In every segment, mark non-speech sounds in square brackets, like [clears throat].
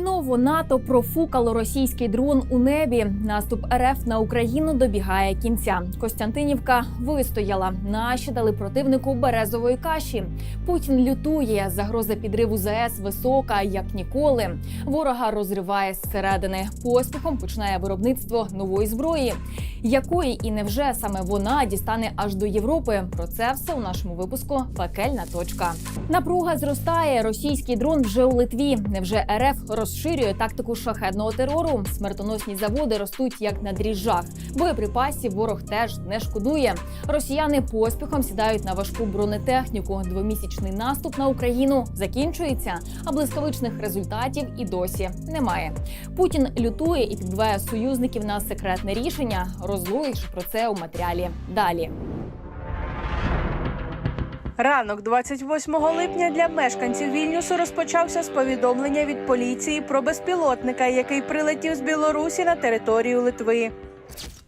Ну, Знову НАТО профукало російський дрон у небі. Наступ РФ на Україну добігає кінця. Костянтинівка вистояла. Наші дали противнику березової каші. Путін лютує. Загроза підриву ЗАЕС висока, як ніколи. Ворога розриває зсередини. Поспіхом починає виробництво нової зброї, якої і невже саме вона дістане аж до Європи. Про це все у нашому випуску Пекельна точка. Напруга зростає. Російський дрон вже у Литві. Невже РФ розширює тактику шахедного терору? Смертоносні заводи ростуть як на дріжджах. Боєприпасів ворог теж не шкодує. Росіяни поспіхом сідають на важку бронетехніку. Двомісячний наступ на Україну закінчується, а блискавичних результатів і досі немає. Путін лютує і підбиває союзників на секретне рішення. Розлуєш про це у матеріалі далі. Ранок 28 липня для мешканців Вільнюсу розпочався з повідомлення від поліції про безпілотника, який прилетів з Білорусі на територію Литви.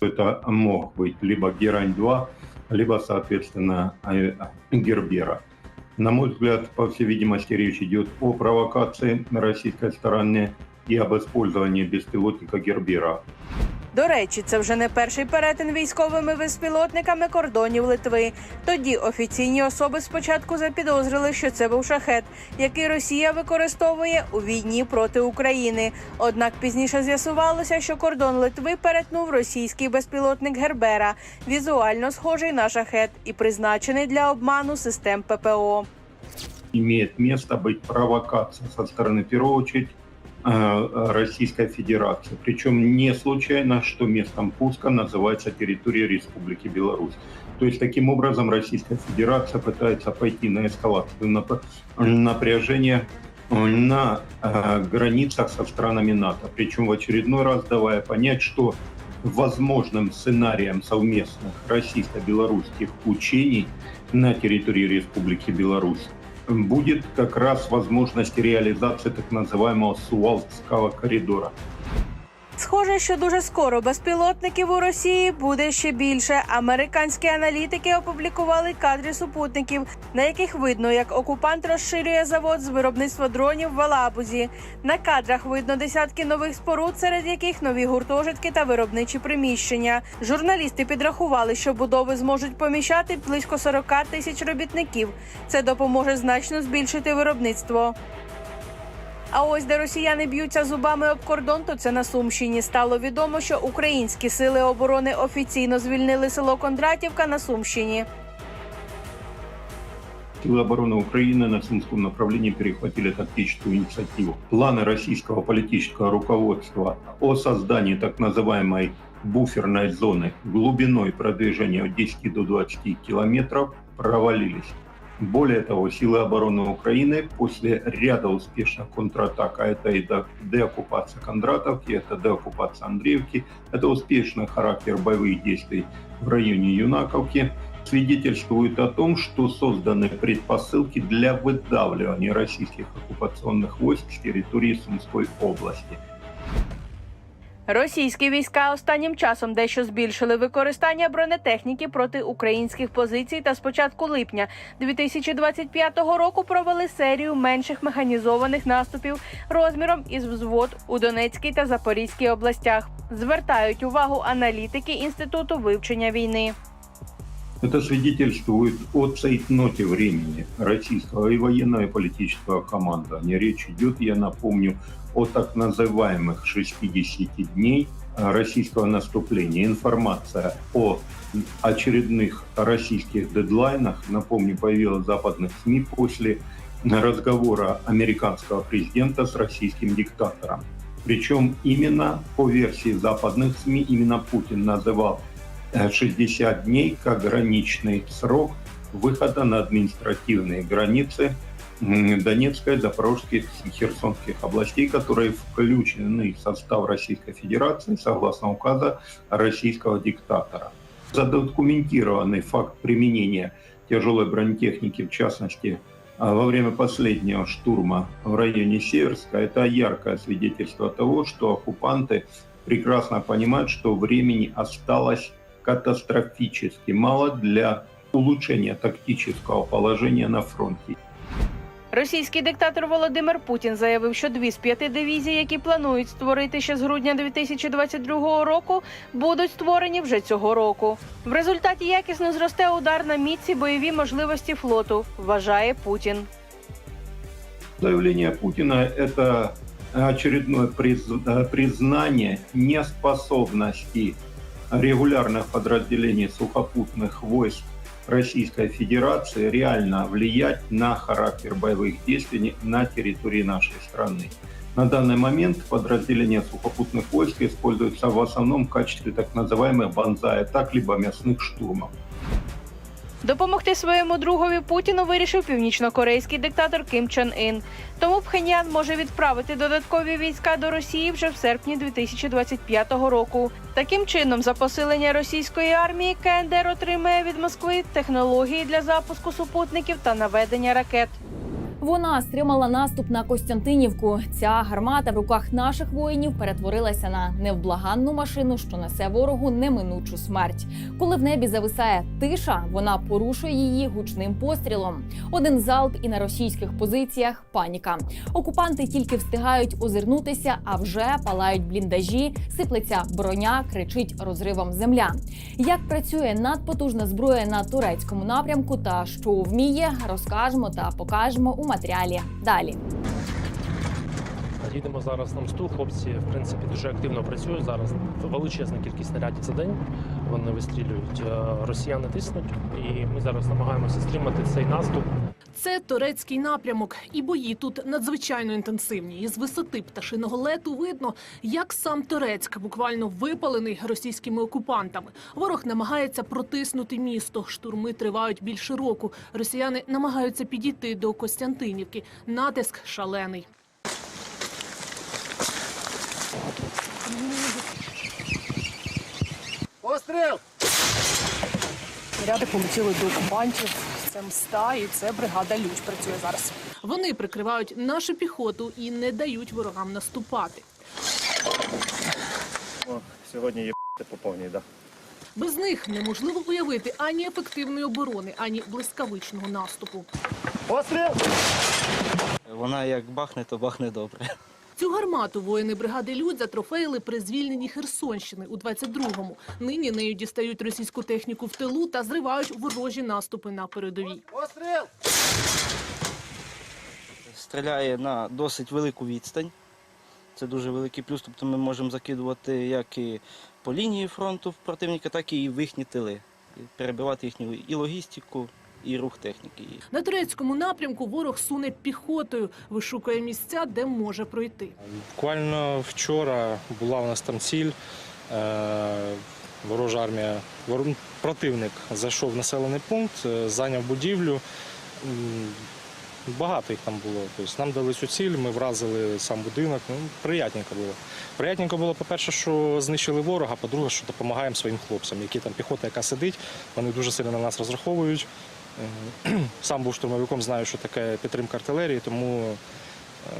Это мог быть либо Герань-2, либо, соответственно, э, Гербера. На мой взгляд, по всей видимости, речь идет о провокации на российской стороне и об использовании беспилотника Гербера. До речі, це вже не перший перетин військовими безпілотниками кордонів Литви. Тоді офіційні особи спочатку запідозрили, що це був шахет, який Росія використовує у війні проти України. Однак пізніше з'ясувалося, що кордон Литви перетнув російський безпілотник Гербера, візуально схожий на шахет і призначений для обману систем ППО. Имеет место быть провокация со стороны, в первую очередь, э, Российской Федерации. Причем не случайно, что местом пуска называется территория Республики Беларусь. То есть таким образом Российская Федерация пытается пойти на эскалацию нап- напряжения э, на э, границах со странами НАТО. Причем в очередной раз давая понять, что возможным сценарием совместных российско-белорусских учений на территории Республики Беларусь будет как раз возможность реализации так называемого Сувалского коридора. Схоже, що дуже скоро безпілотників у Росії буде ще більше. Американські аналітики опублікували кадри супутників, на яких видно, як окупант розширює завод з виробництва дронів в Алабузі. На кадрах видно десятки нових споруд, серед яких нові гуртожитки та виробничі приміщення. Журналісти підрахували, що будови зможуть поміщати близько 40 тисяч робітників. Це допоможе значно збільшити виробництво. А ось де росіяни б'ються зубами об кордон, то це на Сумщині. Стало відомо, що українські сили оборони офіційно звільнили село Кондратівка на Сумщині. Силы обороны Украины на Сумском направлении перехватили тактическую инициативу. Планы российского политического руководства о создании так называемой буферной зоны глубиной продвижения от 10 до 20 километров провалились. Более того, силы обороны Украины после ряда успешных контратак, а это и деоккупация Кондратовки, это деоккупация Андреевки, это успешный характер боевых действий в районе Юнаковки, свидетельствует о том, что созданы предпосылки для выдавливания российских оккупационных войск с территории Сумской области. Російські війська останнім часом дещо збільшили використання бронетехніки проти українських позицій та з початку липня 2025 року провели серію менших механізованих наступів розміром із взвод у Донецькій та Запорізькій областях. Звертають увагу аналітики інституту вивчення війни. Это свидетельствует о цейтноте времени российского и военного, и политического командования. Речь идет, я напомню, о так называемых 60 дней российского наступления. Информация о очередных российских дедлайнах, напомню, появилась в западных СМИ после разговора американского президента с российским диктатором. Причем именно по версии западных СМИ, именно Путин называл 60 дней как граничный срок выхода на административные границы Донецкой, Запорожской Херсонских областей, которые включены в состав Российской Федерации согласно указа российского диктатора. Задокументированный факт применения тяжелой бронетехники, в частности, а, во время последнего штурма в районе Северска, это яркое свидетельство того, что оккупанты прекрасно понимают, что времени осталось катастрофически мало для улучшения тактического положения на фронте. Російський диктатор Володимир Путін заявив, що дві з п'яти дивізій, які планують створити ще з грудня 2022 року, будуть створені вже цього року. В результаті якісно зросте удар на міці бойові можливості флоту, вважає Путін. Заявление Путина – это очередное приз- э, признание неспособности регулярных подразделений сухопутных войск Российской Федерации реально влиять на характер боевых действий на территории нашей страны. На данный момент подразделения сухопутных войск используются в основном в качестве так называемых банзай-атак либо мясных штурмов. Допомогти своєму другові Путіну вирішив північнокорейський диктатор Ким Чен Ін. Тому Пхеньян може відправити додаткові війська до Росії вже в серпні 2025 року. Таким чином, за посилення російської армії КНДР отримає від Москви технології для запуску супутників та наведення ракет. Вона стримала наступ на Костянтинівку. Ця гармата в руках наших воїнів перетворилася на невблаганну машину, що несе ворогу неминучу смерть. Коли в небі зависає тиша, вона порушує її гучним пострілом. Один залп і на російських позиціях паніка. Окупанти тільки встигають озирнутися, а вже палають бліндажі, сиплеться броня, кричить розривом земля. Як працює надпотужна зброя на турецькому напрямку та що вміє, розкажемо та покажемо у матеріалі далі. Їдемо зараз на мсту. Хлопці, в принципі, дуже активно працюють зараз. Величезна кількість снарядів за день. Вони вистрілюють. Е, Росіяни тиснуть, і ми зараз намагаємося стримати цей наступ. Це турецький напрямок, і бої тут надзвичайно інтенсивні. Із висоти пташиного лету видно, як сам Турецьк буквально випалений російськими окупантами. Ворог намагається протиснути місто. Штурми тривають більше року. Росіяни намагаються підійти до Костянтинівки. Натиск шалений. Постріл! Ряди полетіли до окупантів. Це мста і це бригада Люч працює зараз. Вони прикривають нашу піхоту і не дають ворогам наступати. О, сьогодні є по повній, да. Без них неможливо уявити ані ефективної оборони, ані блискавичного наступу. Постріл! Вона як бахне, то бахне добре. Цю гармату воїни бригади Людь затрофеїли при звільненні Херсонщини у 22-му. Нині нею дістають російську техніку в тилу та зривають ворожі наступи на передовій. Постріл! Стріляє на досить велику відстань. Це дуже великий плюс. Тобто ми можемо закидувати як і по лінії фронту противника, так і в їхні тили. Перебивати їхню і логістику, і рух техніки. На турецькому напрямку ворог суне піхотою, вишукує місця, де може пройти. Буквально вчора була у нас там ціль. Е, Ворожа армія, противник зайшов в населений пункт, е, зайняв будівлю. Багато їх там було. Тобто нам дали цю ціль, ми вразили сам будинок. Ну, приятненько було. Приятненько було, по-перше, що знищили ворога, по-друге, що допомагаємо своїм хлопцям, які там піхота, яка сидить, вони дуже сильно на нас розраховують. Сам був штурмовиком, знаю, що таке підтримка артилерії, тому е,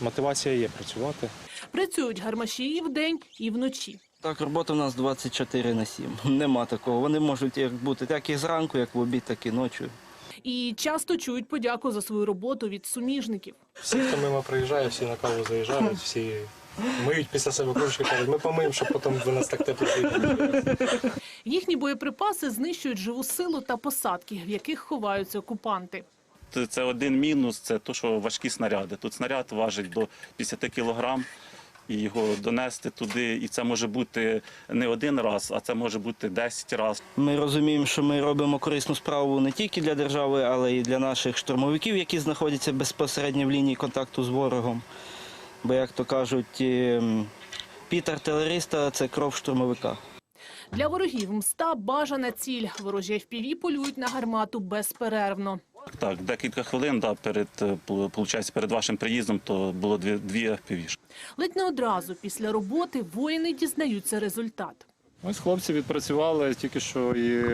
мотивація є працювати. Працюють гармаші і вдень, і вночі. Так, робота в нас 24 на 7. [laughs] Нема такого. Вони можуть як бути як і зранку, як в обід, так і ночі. І часто чують подяку за свою роботу від суміжників. Всі, хто мимо приїжджає, всі на каву заїжджають, всі миють після себе кружки, кажуть, ми помиємо, щоб потім ви нас так тепло. Їхні боєприпаси знищують живу силу та посадки, в яких ховаються окупанти. Це- Це один мінус, це те, що важкі снаряди. Тут снаряд важить до 50 кілограм, і його донести туди, і це може бути не один раз, а це може бути 10 разів. Ми розуміємо, що ми робимо корисну справу не тільки для держави, але й для наших штурмовиків, які знаходяться безпосередньо в лінії контакту з ворогом. Бо, як то кажуть, піт артилериста це кров штурмовика. Для ворогів мста бажана ціль. Ворожі FPV полюють на гармату безперервно. Так, декілька хвилин да, перед, е, получається, перед вашим приїздом то було дві, дві FPV. Ледь не одразу після роботи воїни дізнаються результат. Ось хлопці відпрацювали тільки що і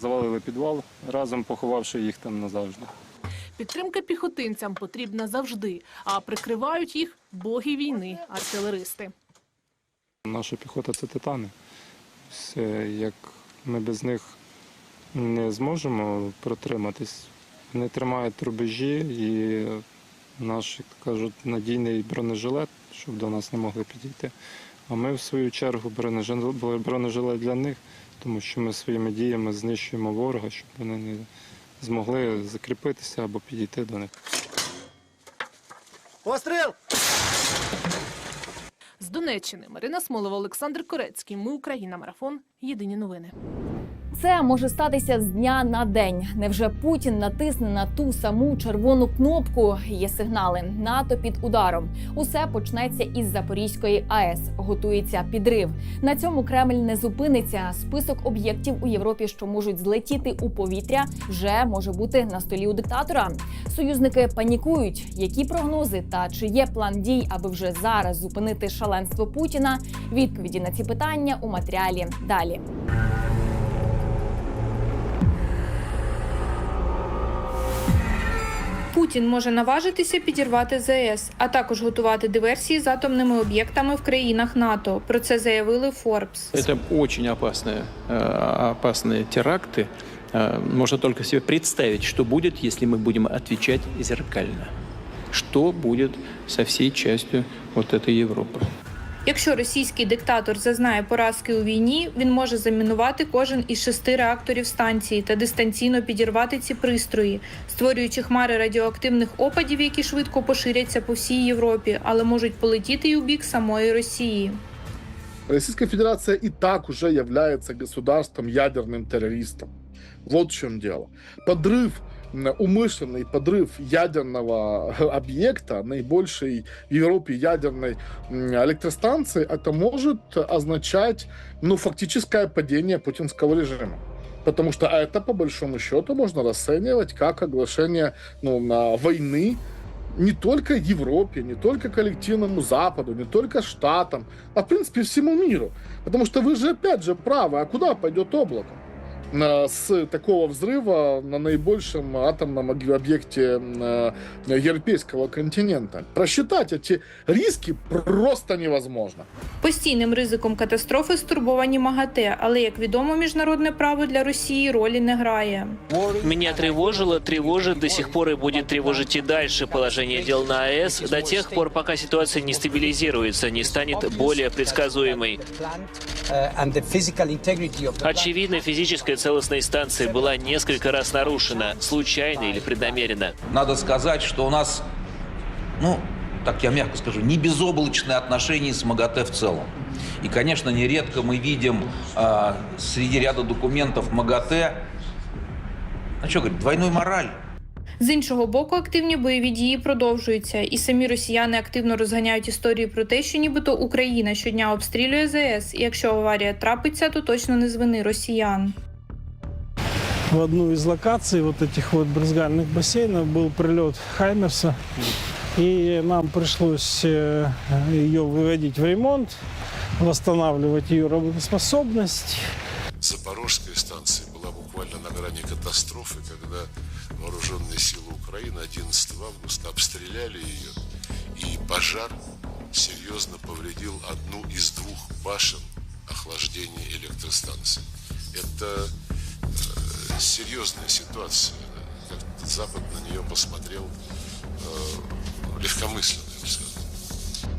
завалили підвал, разом поховавши їх там назавжди. Підтримка піхотинцям потрібна завжди, а прикривають їх боги війни, артилеристи. Наша піхота це титани. Все, як ми без них не зможемо протриматись, Вони тримають рубежі і наш, як кажуть, надійний бронежилет, щоб до нас не могли підійти. А ми, в свою чергу, бронежилет, для них, тому що ми своїми діями знищуємо ворога, щоб вони не змогли закріпитися або підійти до них. Постріл! З Донеччини Марина Смолова, Олександр Корецький. Ми Україна. Марафон. Єдині новини. Це може статися з дня на день. Невже Путін натисне на ту саму червону кнопку? Є сигнали НАТО під ударом. Усе почнеться із Запорізької АЕС. Готується підрив. На цьому Кремль не зупиниться. Список об'єктів у Європі, що можуть злетіти у повітря, вже може бути на столі у диктатора. Союзники панікують. Які прогнози та чи є план дій, аби вже зараз зупинити шаленство Путіна? Відповіді на ці питання у матеріалі далі. Путін може наважитися підірвати ЗС, а також готувати диверсії з атомними об'єктами в країнах НАТО. Про це заявили Форбс. Это очень опасные, э, опасные теракты. Э, Можно только себе представить, что будет, если мы будем отвечать зеркально. Что будет со всей частью вот этой Европы. Якщо російський диктатор зазнає поразки у війні, він може замінувати кожен із шести реакторів станції та дистанційно підірвати ці пристрої, створюючи хмари радіоактивних опадів, які швидко поширяться по всій Європі, але можуть полетіти й у бік самої Росії. Российская Федерация и так уже является государством ядерным террористом. Вот в чем дело. Подрыв, умышленный подрыв ядерного объекта, наибольшей в Европе ядерной электростанции, это может означать, ну, фактическое падение путинского режима. Потому что это, по большому счету, можно расценивать как оглашение ну, на войны не только Европе, не только коллективному Западу, не только Штатам, а в принципе всему миру. Потому что вы же опять же правы, а куда пойдет облако? На- С такого взрыва на наибольшем атомном об- объекте э, европейского континента. Просчитать эти риски просто невозможно. Постійним ризиком катастрофи стурбовані МАГАТЕ, але як відомо, міжнародне право для Росії ролі не грає. Меня тревожило, тревожит до сих пор и будет тревожить и дальше положение дел на АЭС до тех пор, пока ситуация не стабилизируется, не станет более предсказуемой. Очевидно, физическая целостность станции была несколько раз нарушена, случайно или преднамеренно. Надо сказать, что у нас, ну, так я мягко скажу, не безоблачные отношения с МАГАТЭ в целом. И, конечно, нередко мы видим а, среди ряда документов МАГАТЭ, а что говорить, двойную мораль. З іншого боку, активні бойові дії продовжуються, і самі росіяни активно розганяють історії про те, що нібито Україна щодня обстрілює ЗС. І якщо аварія трапиться, то точно не з вини росіян. В одну из локаций вот этих вот брызгальных бассейнов был прилет Хаймерса. И нам пришлось э, ее выводить в ремонт, восстанавливать ее работоспособность. Запорожской станции была буквально на грани катастрофы, когда вооруженные силы Украины 11 августа обстреляли ее, и пожар серьезно повредил одну из двух башен охлаждения электростанции. Это серьезная ситуация. Как Запад на нее посмотрел э, легкомысленно, я бы сказал.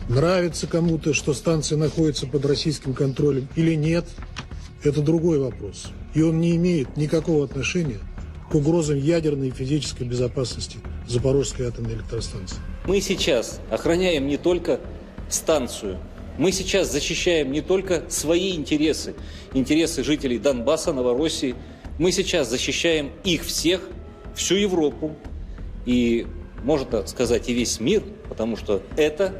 Нравится кому-то, что станция находится под российским контролем или нет, это другой вопрос. И он не имеет никакого отношения к угрозам ядерной и физической безопасности Запорожской атомной электростанции. Мы сейчас охраняем не только станцию, мы сейчас защищаем не только свои интересы, интересы жителей Донбасса, Новороссии, мы сейчас защищаем их всех, всю Европу и, можно сказать, и весь мир, потому что это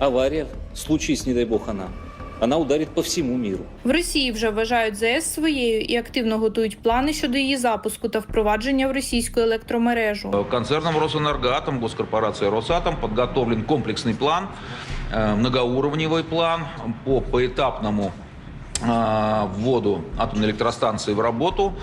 авария, случись, не дай бог, она, она ударит по всему миру. В Росії вже вважають ЗС своєю і активно готують плани щодо її запуску та впровадження в російську електромережу. Концерном Росэнергоатом, госкорпорацией Росатом подготовлен комплексный план, э, многоуровневый план по поэтапному э, вводу атомной электростанции в работу.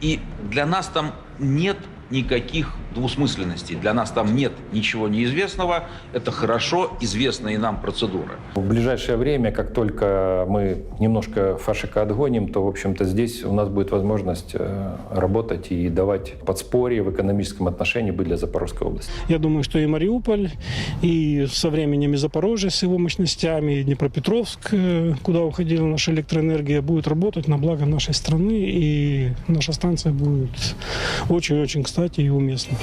И для нас там нет никаких двусмысленностей. Для нас там нет ничего неизвестного. Это хорошо известные нам процедуры. В ближайшее время, как только мы немножко фашика отгоним, то, в общем-то, здесь у нас будет возможность э, работать и давать подспорье в экономическом отношении быть для Запорожской области. Я думаю, что и Мариуполь, и со временем и Запорожье с его мощностями, и Днепропетровск, э, куда уходила наша электроэнергия, будет работать на благо нашей страны, и наша станция будет очень-очень кстати и уместна.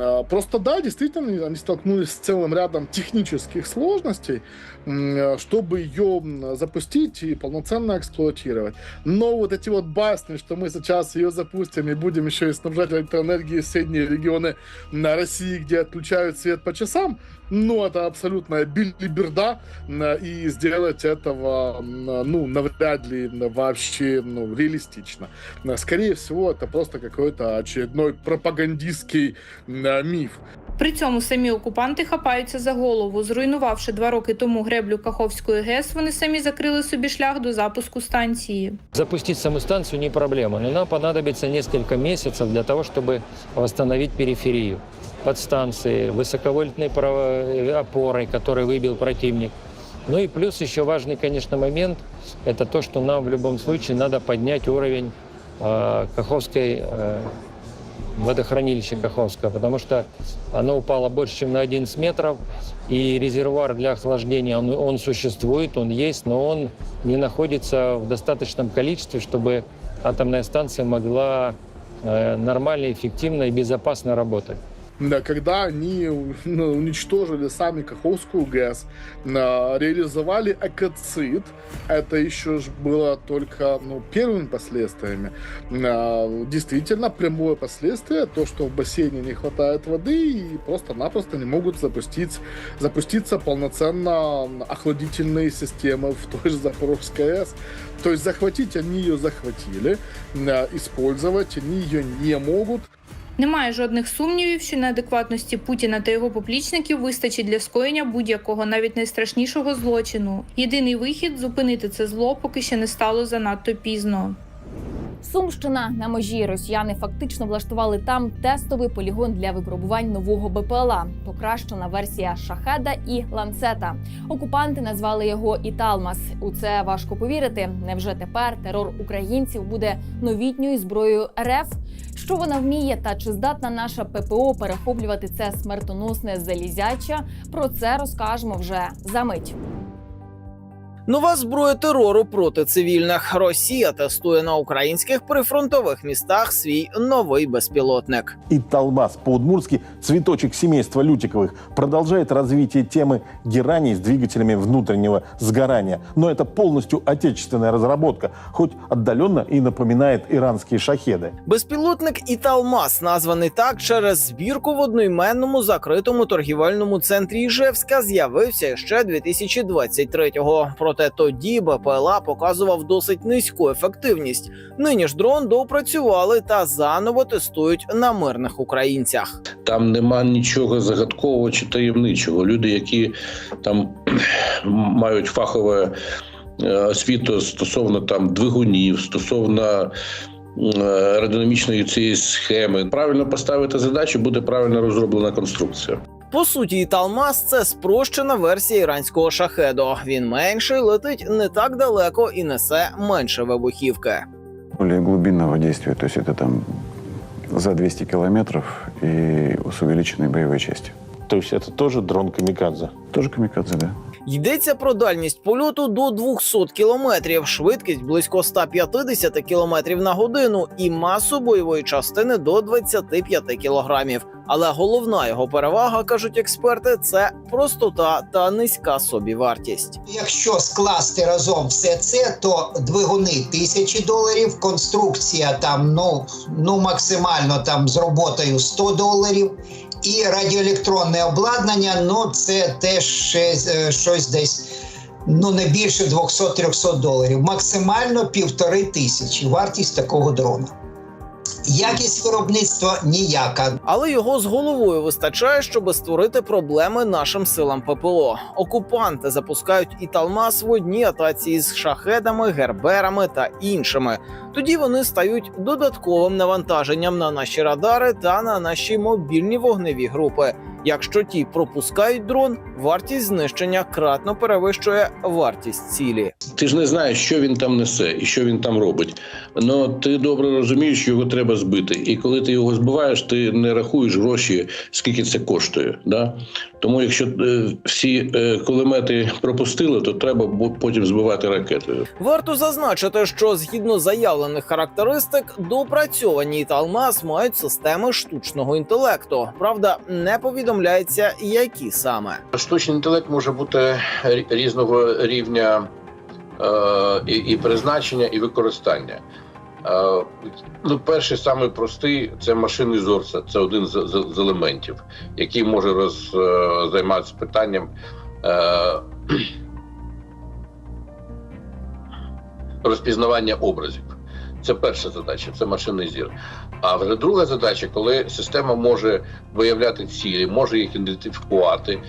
А, Просто да, действительно, они столкнулись с целым рядом технических сложностей, м, чтобы ее м, запустить и полноценно эксплуатировать. Но вот эти вот басни, что мы сейчас ее запустим и будем еще и снабжать электроэнергией соседние регионы на России, где отключают свет по часам, ну, это абсолютная билиберда, м, и сделать этого, м, ну, навряд ли вообще, ну, реалистично. Скорее всего, это просто какой-то очередной пропагандистский м, міф. При цьому самі окупанти хапаються за голову. Зруйнувавши два роки тому греблю Каховської ГЕС, вони самі закрили собі шлях до запуску станції. Запустить саму станцию не проблема, но нам понадобится несколько месяцев для того, чтобы восстановить периферию Подстанции, высоковольтной опорой, которую выбил противник. Ну и плюс еще важный, конечно, момент – это то, что нам в любом случае надо поднять уровень э, Каховской э, водохранилища Каховского, потому что оно упало больше, чем на 11 метров, и резервуар для охлаждения, он, он существует, он есть, но он не находится в достаточном количестве, чтобы атомная станция могла э, нормально, эффективно и безопасно работать. Да, когда они ну, уничтожили сами Каховскую ГЭС, а, реализовали экоцид, это еще ж было только ну, первыми последствиями. А, Действительно, прямое последствие, то, что в бассейне не хватает воды и просто-напросто не могут запустить, запуститься полноценно охладительные системы в той же Запорожской АЭС. То есть захватить они ее захватили, а, использовать они ее не могут. Немає жодних сумнівів, що неадекватності Путіна та його поплічників вистачить для скоєння будь-якого, навіть найстрашнішого злочину. Єдиний вихід зупинити це зло, поки ще не стало занадто пізно. Сумщина на межі росіяни фактично влаштували там тестовий полігон для випробувань нового БПЛА. Покращена версія шахеда і ланцета. Окупанти назвали його Італмас. У це важко повірити. Невже тепер терор українців буде новітньою зброєю РФ? Що вона вміє, та чи здатна наша ППО перехоплювати це смертоносне залізяча? Про це розкажемо вже за мить. Нова зброя терору проти цивільних. Росія тестує на українських прифронтових містах свій новий безпілотник. И Талбас по-удмурски «Цветочек семейства Лютиковых» продолжает развитие темы гераний с двигателями внутреннего сгорания. Но это полностью отечественная разработка, хоть отдаленно и напоминает иранские шахеды. Безпілотник Італмас названий так через збірку в одноіменному закритому торгівельному центрі Іжевська з'явився ще 2023-го. Проте тоді БПЛА показував досить низьку ефективність. Нині ж дрон доопрацювали та заново тестують на мирних українцях. Там нема нічого загадкового чи таємничого. Люди, які там [clears throat] мають фахове е, освіту стосовно там двигунів, стосовно е, аеродинамічної цієї схеми, правильно поставити задачу, буде правильно розроблена конструкція. По суті, Талмаз це спрощена версія іранського шахеду. Він менший, летить не так далеко і несе менше вибухівки. более глубинного действия, то есть это там за 200 километров и с увеличенной боевой частью. То есть это тоже дрон камикадзе? Тоже камикадзе, да. Йдеться про дальність польоту до 200 кілометрів, швидкість близько 150 кілометрів на годину і масу бойової частини до 25 кілограмів. Але головна його перевага, кажуть експерти, це простота та низька собівартість. Якщо скласти разом все це, то двигуни тисячі доларів, конструкція там ну, ну максимально там з роботою 100 доларів. І радіоелектронне обладнання, ну це теж е, щось десь ну не більше 200-300 доларів. Максимально півтори тисячі вартість такого дрона. Якість виробництва ніяка. Але його з головою вистачає, щоб створити проблеми нашим силам ППО. Окупанти запускають Італмас в одній атаці з шахедами, герберами та іншими. Тоді вони стають додатковим навантаженням на наші радари та на наші мобільні вогневі групи. Якщо ті пропускають дрон, вартість знищення кратно перевищує вартість цілі. Ти ж не знаєш, що він там несе і що він там робить. Ну ти добре розумієш, що його треба збити. І коли ти його збиваєш, ти не рахуєш гроші, скільки це коштує. Да? Тому якщо е, всі е, кулемети пропустили, то треба потім збивати ракетою. Варто зазначити, що згідно заявлених характеристик, допрацьовані Італмаз мають системи штучного інтелекту. Правда, не повідомляється, які саме. Штучний інтелект може бути різного рівня е, і, і призначення, і використання. Е, ну, перший самий простий це машинний зорса. Це один з, з, з елементів, який може роз, е, займатися питанням. Е, [clears throat] розпізнавання образів. Це перша задача, це машинний зір. А вже друга задача, коли система може виявляти цілі, може їх ідентифікувати,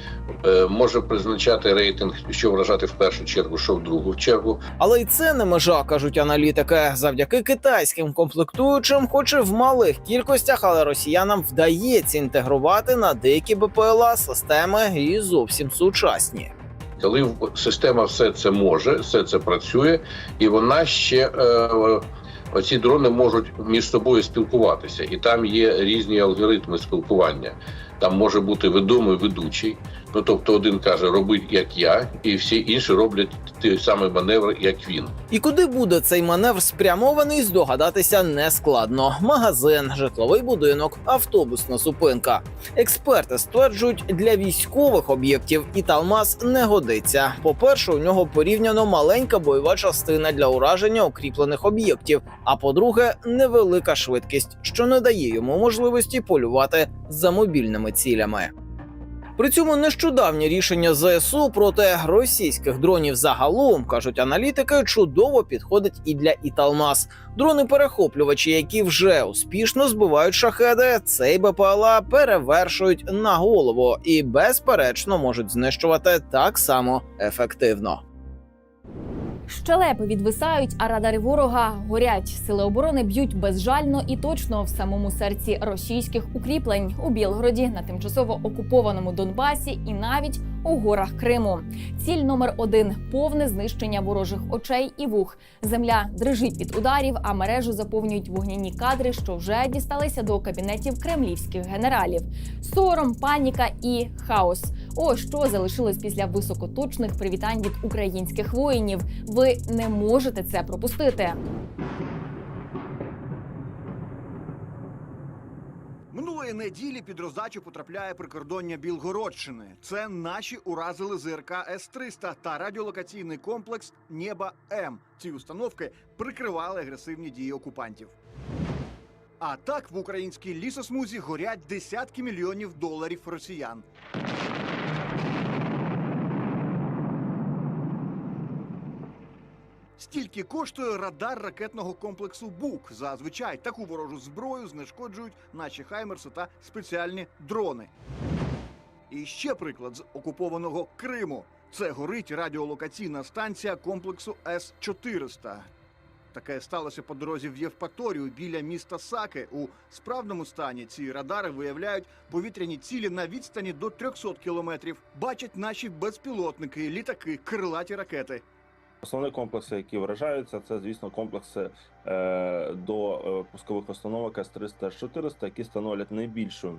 е, може призначати рейтинг, що вражати в першу чергу, що в другу чергу. Але й це не межа, кажуть аналітики. Завдяки китайським комплектуючим, хоч і в малих кількостях, але росіянам вдається інтегрувати на деякі БПЛА системи і зовсім сучасні. Коли система все це може, все це працює, і вона ще е, оці дрони можуть між собою спілкуватися, і там є різні алгоритми спілкування. Там може бути відомий ведучий. Ну тобто, один каже, роби як я, і всі інші роблять той самий маневр, як він. І куди буде цей маневр спрямований, здогадатися нескладно: магазин, житловий будинок, автобусна зупинка. Експерти стверджують, для військових об'єктів Італмаз не годиться. По-перше, у нього порівняно маленька бойова частина для ураження укріплених об'єктів. А по-друге, невелика швидкість, що не дає йому можливості полювати за мобільними цілями. При цьому нещодавнє рішення ЗСУ проти російських дронів загалом кажуть аналітики, чудово підходить і для Італмас. Дрони-перехоплювачі, які вже успішно збивають шахеди, цей БПЛА перевершують на голову і безперечно можуть знищувати так само ефективно. Щелепи відвисають, а радари ворога горять. Сили оборони б'ють безжально і точно в самому серці російських укріплень у Білгороді, на тимчасово окупованому Донбасі і навіть у горах Криму. Ціль номер один повне знищення ворожих очей і вух. Земля дрижить від ударів, а мережу заповнюють вогняні кадри, що вже дісталися до кабінетів кремлівських генералів. Сором, паніка і хаос. Ось що залишилось після високоточних привітань від українських воїнів. Ви не можете це пропустити. Минулої неділі під роздачу потрапляє прикордоння Білгородщини. Це наші уразили ЗРК С-300 та радіолокаційний комплекс Нєба М. Ці установки прикривали агресивні дії окупантів. А так в українській лісосмузі горять десятки мільйонів доларів росіян. Стільки коштує радар ракетного комплексу БУК. Зазвичай таку ворожу зброю знешкоджують наші хаймерси та спеціальні дрони. І ще приклад з окупованого Криму. Це горить радіолокаційна станція комплексу С-400. Таке сталося по дорозі в Євпаторію біля міста Саки. У справному стані ці радари виявляють повітряні цілі на відстані до 300 кілометрів. Бачать наші безпілотники, літаки, крилаті ракети. Основні комплекси, які вражаються, це звісно комплекси е, до е, пускових установок С-300 С-400, які становлять найбільшу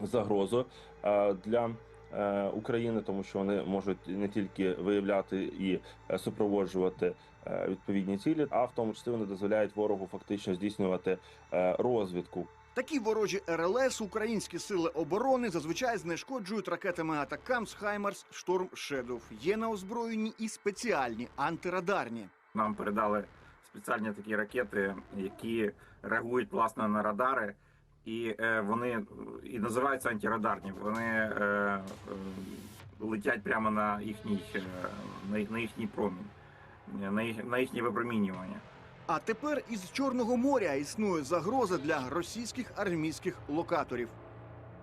загрозу е, для е, України, тому що вони можуть не тільки виявляти і супроводжувати відповідні цілі, а в тому числі вони дозволяють ворогу фактично здійснювати розвідку. Такі ворожі РЛС українські сили оборони зазвичай знешкоджують ракетами Атакамс, Хаймарс, Шторм Шедов. Є на озброєнні і спеціальні антирадарні. Нам передали спеціальні такі ракети, які реагують власне на радари, і е, вони і називаються антирадарні. Вони е, е, летять прямо на їхній е, на їхній промінь, на, їх, на їхнє випромінювання. А тепер із Чорного моря існує загроза для російських армійських локаторів.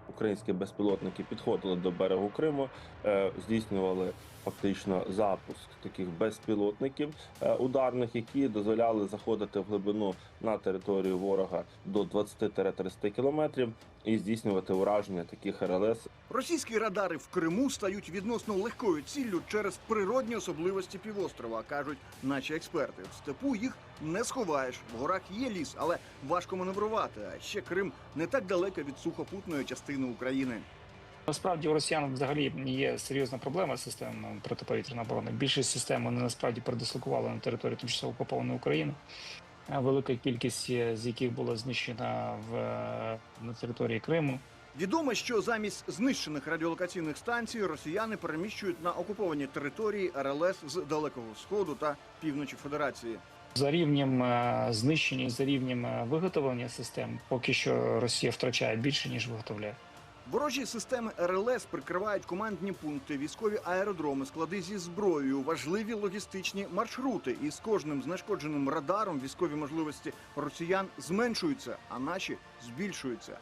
Українські безпілотники підходили до берегу Криму, е, здійснювали фактично запуск таких безпілотників е, ударних, які дозволяли заходити в глибину на територію ворога до 20-30 кілометрів і здійснювати ураження таких РЛС Російські радари в Криму стають відносно легкою ціллю через природні особливості півострова, кажуть наші експерти. В степу їх не сховаєш. В горах є ліс, але важко маневрувати. А ще Крим не так далеко від сухопутної частини України. Насправді у росіян взагалі є серйозна проблема з системами протиповітряної оборони. Більшість систем вони насправді передислокували на територію тимчасово окупованої України. Велика кількість е, з яких була знищена в е, на території Криму. Відомо, що замість знищених радіолокаційних станцій росіяни переміщують на окуповані території РЛС з далекого сходу та півночі Федерації. За рівнем е, знищення, за рівнем виготовлення систем, поки що Росія втрачає більше ніж виготовляє. Ворожі системи РЛС прикривають командні пункти, військові аеродроми, склади зі зброєю, важливі логістичні маршрути. І з кожним знешкодженим радаром військові можливості росіян зменшуються, а наші збільшуються.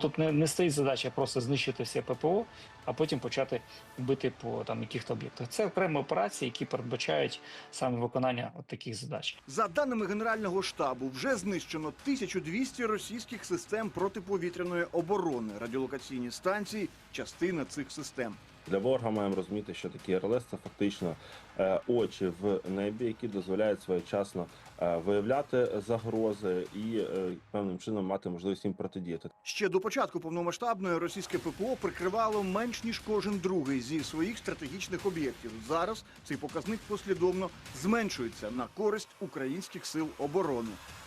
Тут не, не стоїть задача просто знищити все ППО, а потім почати бити по там яких-то об'єктах. Це окремі операції, які передбачають саме виконання от таких задач. За даними Генерального штабу, вже знищено 1200 російських систем протиповітряної оборони. Радіолокаційні станції частина цих систем. Для ворога маємо розуміти, що такі РЛС це фактично е, очі в небі, які дозволяють своєчасно виявляти загрози і е, певним чином мати можливість їм протидіяти. Ще до початку повномасштабної російське ППО прикривало менш ніж кожен другий зі своїх стратегічних об'єктів. Зараз цей показник послідовно зменшується на користь українських сил оборони.